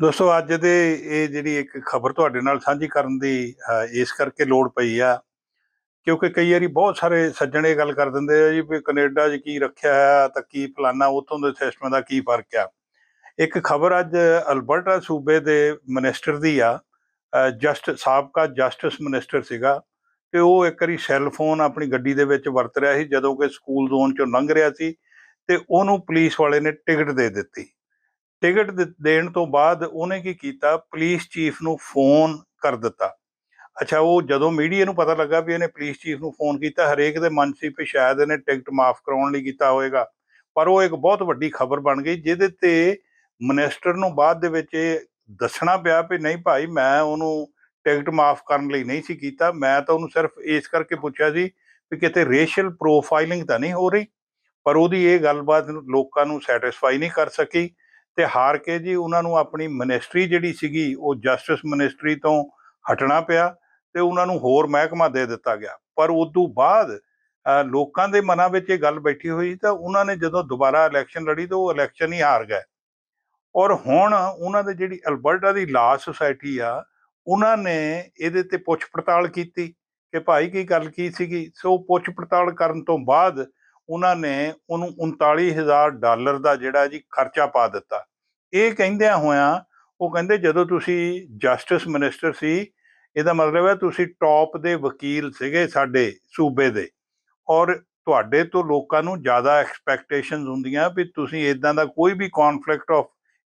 ਦੋਸਤੋ, ਅੱਜ ਦੇ ਇਹ ਜਿਹੜੀ ਇੱਕ ਖਬਰ ਤੁਹਾਡੇ ਨਾਲ ਸਾਂਝੀ ਕਰਨ ਦੀ ਇਸ ਕਰਕੇ ਲੋੜ ਪਈ ਆ, ਕਿਉਂਕਿ ਕਈ ਵਾਰੀ ਬਹੁਤ ਸਾਰੇ ਸੱਜਣ ਇਹ ਗੱਲ ਕਰ ਦਿੰਦੇ ਆ ਜੀ ਵੀ ਕੈਨੇਡਾ 'ਚ ਕੀ ਰੱਖਿਆ ਹੈ ਤਾਂ ਕੀ ਫਲਾਨਾ ਉਤੋਂ ਦੇ ਸਿਸਟਮ ਦਾ ਕੀ ਫ਼ਰਕ ਆ। ਇੱਕ ਖਬਰ ਅੱਜ ਅਲਬਰਟਾ ਸੂਬੇ ਦੇ ਮਿਨਿਸਟਰ ਦੀ ਆ ਜਸਟ, ਸਾਬਕਾ ਜਸਟਿਸ ਮਿਨਿਸਟਰ ਸੀਗਾ ਤੇ ਉਹ ਇੱਕ ਵਾਰੀ ਸੈੱਲ ਫੋਨ ਆਪਣੀ ਗੱਡੀ ਦੇ ਵਿੱਚ ਵਰਤ ਰਿਹਾ ਸੀ ਜਦੋਂ ਕਿ ਸਕੂਲ ਜ਼ੋਨ ਚੋਂ ਲੰਘ ਰਿਹਾ ਸੀ ਤੇ ਉਹਨੂੰ ਪੁਲਿਸ ਵਾਲੇ ਨੇ ਟਿਕਟ ਦੇ ਦਿੱਤੀ। ਟਿਕਟ ਦੇ- ਦੇਣ ਤੋਂ ਬਾਅਦ ਉਹਨੇ ਕੀ ਕੀਤਾ? ਪੁਲਿਸ ਚੀਫ ਨੂੰ ਫੋਨ ਕਰ ਦਿੱਤਾ। ਅੱਛਾ, ਉਹ ਜਦੋਂ ਮੀਡੀਆ ਨੂੰ ਪਤਾ ਲੱਗਾ ਵੀ ਇਹਨੇ ਪੁਲਿਸ ਚੀਫ ਨੂੰ ਫੋਨ ਕੀਤਾ, ਹਰੇਕ ਦੇ ਮਨ ਸੀ ਵੀ ਸ਼ਾਇਦ ਇਹਨੇ ਟਿਕਟ ਮਾਫ ਕਰਾਉਣ ਲਈ ਕੀਤਾ ਹੋਵੇਗਾ ਪਰ ਉਹ ਇੱਕ ਬਹੁਤ ਵੱਡੀ ਖਬਰ ਬਣ ਗਈ, ਜਿਹਦੇ ਤੇ ਮਿਨਿਸਟਰ ਨੂੰ ਬਾਅਦ ਦੇ ਵਿੱਚ ਇਹ ਦੱਸਣਾ ਪਿਆ ਵੀ ਨਹੀਂ ਭਾਈ, ਮੈਂ ਉਹਨੂੰ ਟਿਕਟ ਮਾਫ ਕਰਨ ਲਈ ਨਹੀਂ ਸੀ ਕੀਤਾ। ਮੈਂ ਤਾਂ ਉਹਨੂੰ ਸਿਰਫ ਇਸ ਕਰਕੇ ਪੁੱਛਿਆ ਸੀ ਵੀ ਕਿਤੇ ਰੇਸ਼ੀਅਲ ਪ੍ਰੋਫਾਈਲਿੰਗ ਤਾਂ ਨਹੀਂ ਹੋ ਰਹੀ? ਪਰ ਉਹਦੀ ਇਹ ਗੱਲਬਾਤ ਲੋਕਾਂ ਨੂੰ ਸੈਟੀਸਫਾਈ ਨਹੀਂ ਕਰ ਸਕੀ। ਤੇ ਹਾਰ ਕੇ ਜੀ ਉਹਨਾਂ ਨੂੰ ਆਪਣੀ ਮਿਨਿਸਟਰੀ ਜਿਹੜੀ ਸੀਗੀ, ਉਹ ਜਸਟਿਸ ਮਿਨਿਸਟਰੀ ਤੋਂ ਹਟਣਾ ਪਿਆ ਤੇ ਉਹਨਾਂ ਨੂੰ ਹੋਰ ਮਹਿਕਮਾ ਦੇ ਦਿੱਤਾ ਗਿਆ। ਪਰ ਉਸ ਤੋਂ ਬਾਅਦ ਲੋਕਾਂ ਦੇ ਮਨਾਂ ਵਿੱਚ ਇਹ ਗੱਲ ਬੈਠੀ ਹੋਈ ਤਾਂ ਉਹਨਾਂ ਨੇ ਜਦੋਂ ਦੁਬਾਰਾ ਇਲੈਕਸ਼ਨ ਲੜੀ ਤਾਂ ਉਹ ਇਲੈਕਸ਼ਨ ਹੀ ਹਾਰ ਗਏ। ਔਰ ਹੁਣ ਉਹਨਾਂ ਦੇ ਜਿਹੜੀ ਅਲਬਰਟਾ ਦੀ ਲਾ ਸੁਸਾਇਟੀ ਆ, ਉਹਨਾਂ ਨੇ ਇਹਦੇ ਤੇ ਪੁੱਛ ਪੜਤਾਲ ਕੀਤੀ ਕਿ ਭਾਈ ਕੀ ਗੱਲ ਕੀ ਸੀਗੀ? ਸੋ ਪੁੱਛ ਪੜਤਾਲ ਕਰਨ ਤੋਂ ਬਾਅਦ ਉਹਨਾਂ ਨੇ ਉਹਨੂੰ 39000 ਡਾਲਰ ਦਾ ਜਿਹੜਾ ਜੀ ਖਰਚਾ ਪਾ ਦਿੱਤਾ। ਇਹ ਕਹਿੰਦਿਆਂ ਹੋਇਆਂ ਉਹ ਕਹਿੰਦੇ ਜਦੋਂ ਤੁਸੀਂ ਜਸਟਿਸ ਮਿਨਿਸਟਰ ਸੀ, ਇਹਦਾ ਮਤਲਬ ਹੈ ਤੁਸੀਂ ਟੌਪ ਦੇ ਵਕੀਲ ਸੀਗੇ ਸਾਡੇ ਸੂਬੇ ਦੇ ਔਰ ਤੁਹਾਡੇ ਤੋਂ ਲੋਕਾਂ ਨੂੰ ਜ਼ਿਆਦਾ ਐਕਸਪੈਕਟੇਸ਼ਨਸ ਹੁੰਦੀਆਂ ਵੀ ਤੁਸੀਂ ਇਦਾਂ ਦਾ ਕੋਈ ਵੀ ਕਨਫਲਿਕਟ ਆਫ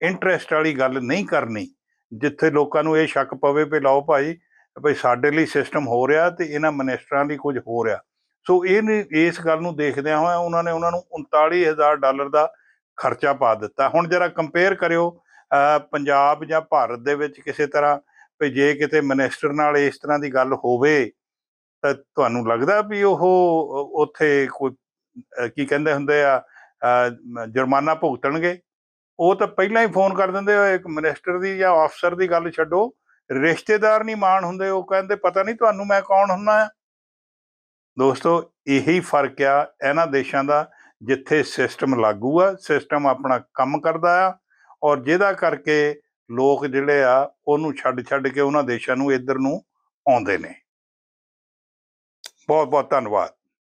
ਇੰਟਰਸਟ ਵਾਲੀ ਗੱਲ ਨਹੀਂ ਕਰਨੀ, ਜਿੱਥੇ ਲੋਕਾਂ ਨੂੰ ਇਹ ਸ਼ੱਕ ਪਵੇ ਵੀ ਲਓ ਭਾਈ ਭਈ ਸਾਡੇ ਲਈ ਸਿਸਟਮ ਹੋ ਰਿਹਾ ਤੇ ਇਹਨਾਂ ਮਿਨਿਸਟਰਾਂ ਲਈ ਕੁਝ ਹੋ ਰਿਹਾ। ਸੋ ਇਹ ਨੇ ਇਸ ਗੱਲ ਨੂੰ ਦੇਖਦਿਆਂ ਹੋਇਆ ਉਹਨਾਂ ਨੇ ਉਹਨਾਂ ਨੂੰ 39000 ਡਾਲਰ ਦਾ ਖਰਚਾ ਪਾ ਦਿੱਤਾ। ਹੁਣ ਜਰਾ ਕੰਪੇਅਰ ਕਰਿਓ ਪੰਜਾਬ ਜਾਂ ਭਾਰਤ ਦੇ ਵਿੱਚ ਕਿਸੇ ਤਰ੍ਹਾਂ ਵੀ ਜੇ ਕਿਤੇ ਮਿਨਿਸਟਰ ਨਾਲ ਇਸ ਤਰ੍ਹਾਂ ਦੀ ਗੱਲ ਹੋਵੇ, ਤਾਂ ਤੁਹਾਨੂੰ ਲੱਗਦਾ ਵੀ ਉਹ, ਉੱਥੇ ਕੋਈ ਕੀ ਕਹਿੰਦੇ ਹੁੰਦੇ ਆ ਜੁਰਮਾਨਾ ਭੁਗਤਣਗੇ? ਉਹ ਤਾਂ ਪਹਿਲਾਂ ਹੀ ਫੋਨ ਕਰ ਦਿੰਦੇ ਆ ਇੱਕ ਮਿਨਿਸਟਰ ਦੀ ਜਾਂ ਅਫਸਰ ਦੀ ਗੱਲ ਛੱਡੋ। ਰਿਸ਼ਤੇਦਾਰ ਨਹੀਂ ਮਾਣ ਹੁੰਦੇ, ਉਹ ਕਹਿੰਦੇ, ਪਤਾ ਨਹੀਂ ਤੁਹਾਨੂੰ ਮੈਂ ਕੌਣ ਹੁੰਨਾ ਆ? ਦੋਸਤੋ, ਇਹੀ ਫ਼ਰਕ ਆ ਇਹਨਾਂ ਦੇਸ਼ਾਂ ਦਾ ਜਿੱਥੇ ਸਿਸਟਮ ਲਾਗੂ ਆ ਸਿਸਟਮ ਆਪਣਾ ਕੰਮ ਕਰਦਾ ਆ ਔਰ ਜਿਹਦਾ ਕਰਕੇ ਲੋਕ ਜਿਹੜੇ ਆ, ਉਹਨੂੰ ਛੱਡ ਛੱਡ ਕੇ ਉਹਨਾਂ ਦੇਸ਼ਾਂ ਨੂੰ ਇੱਧਰ ਨੂੰ ਆਉਂਦੇ ਨੇ। ਬਹੁਤ ਬਹੁਤ ਧੰਨਵਾਦ।